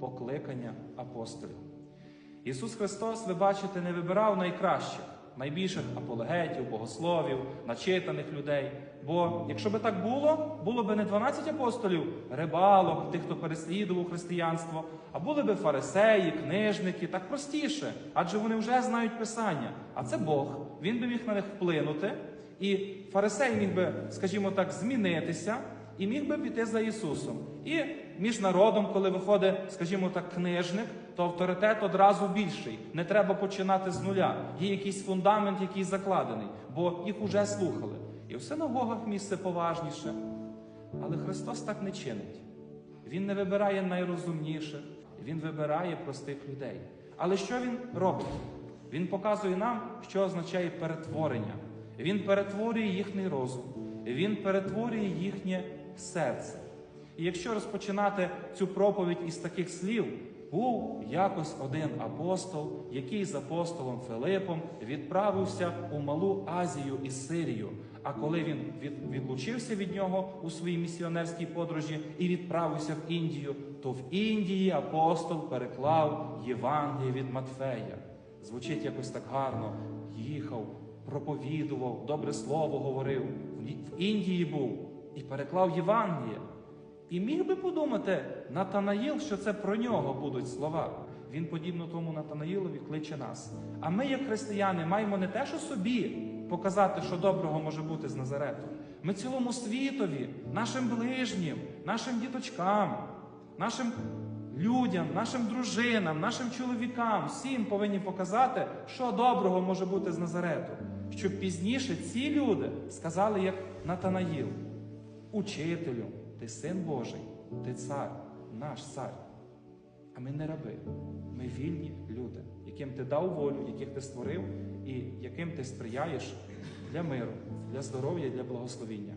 покликання апостолів. Ісус Христос, ви бачите, не вибирав найкращих, найбільших апологетів, богословів, начитаних людей. Бо якщо би так було, було б не 12 апостолів, рибалок, тих, хто переслідував християнство, а були б фарисеї, книжники, так простіше, адже вони вже знають Писання. А це Бог. Він би міг на них вплинути, і фарисей міг би, скажімо так, змінитися і міг би піти за Ісусом. І між народом, коли виходить, скажімо так, книжник, то авторитет одразу більший. Не треба починати з нуля. Є якийсь фундамент, який закладений, бо їх уже слухали. І в синагогах місце поважніше. Але Христос так не чинить. Він не вибирає найрозумніших, Він вибирає простих людей. Але що він робить? Він показує нам, що означає перетворення. Він перетворює їхній розум, він перетворює їхнє серце. І якщо розпочинати цю проповідь із таких слів, був якось один апостол, який з апостолом Филипом відправився у Малу Азію і Сирію. А коли він відлучився від нього у своїй місіонерській подорожі і відправився в Індію, то в Індії апостол переклав Євангеліє від Матфея. Звучить якось так гарно. Їхав, проповідував, добре слово говорив. В Індії був і переклав Євангеліє. І міг би подумати Натанаїл, що це про нього будуть слова. Він, подібно тому Натанаїлові, кличе нас. А ми, як християни, маємо не те, що собі показати, що доброго може бути з Назарету. Ми цілому світові, нашим ближнім, нашим діточкам, нашим людям, нашим дружинам, нашим чоловікам, всім повинні показати, що доброго може бути з Назарету. Щоб пізніше ці люди сказали, як Натанаїл, учителю, ти син Божий, ти цар, наш цар. А ми не раби, ми вільні люди, яким ти дав волю, яких ти створив і яким ти сприяєш для миру, для здоров'я, для благословіння.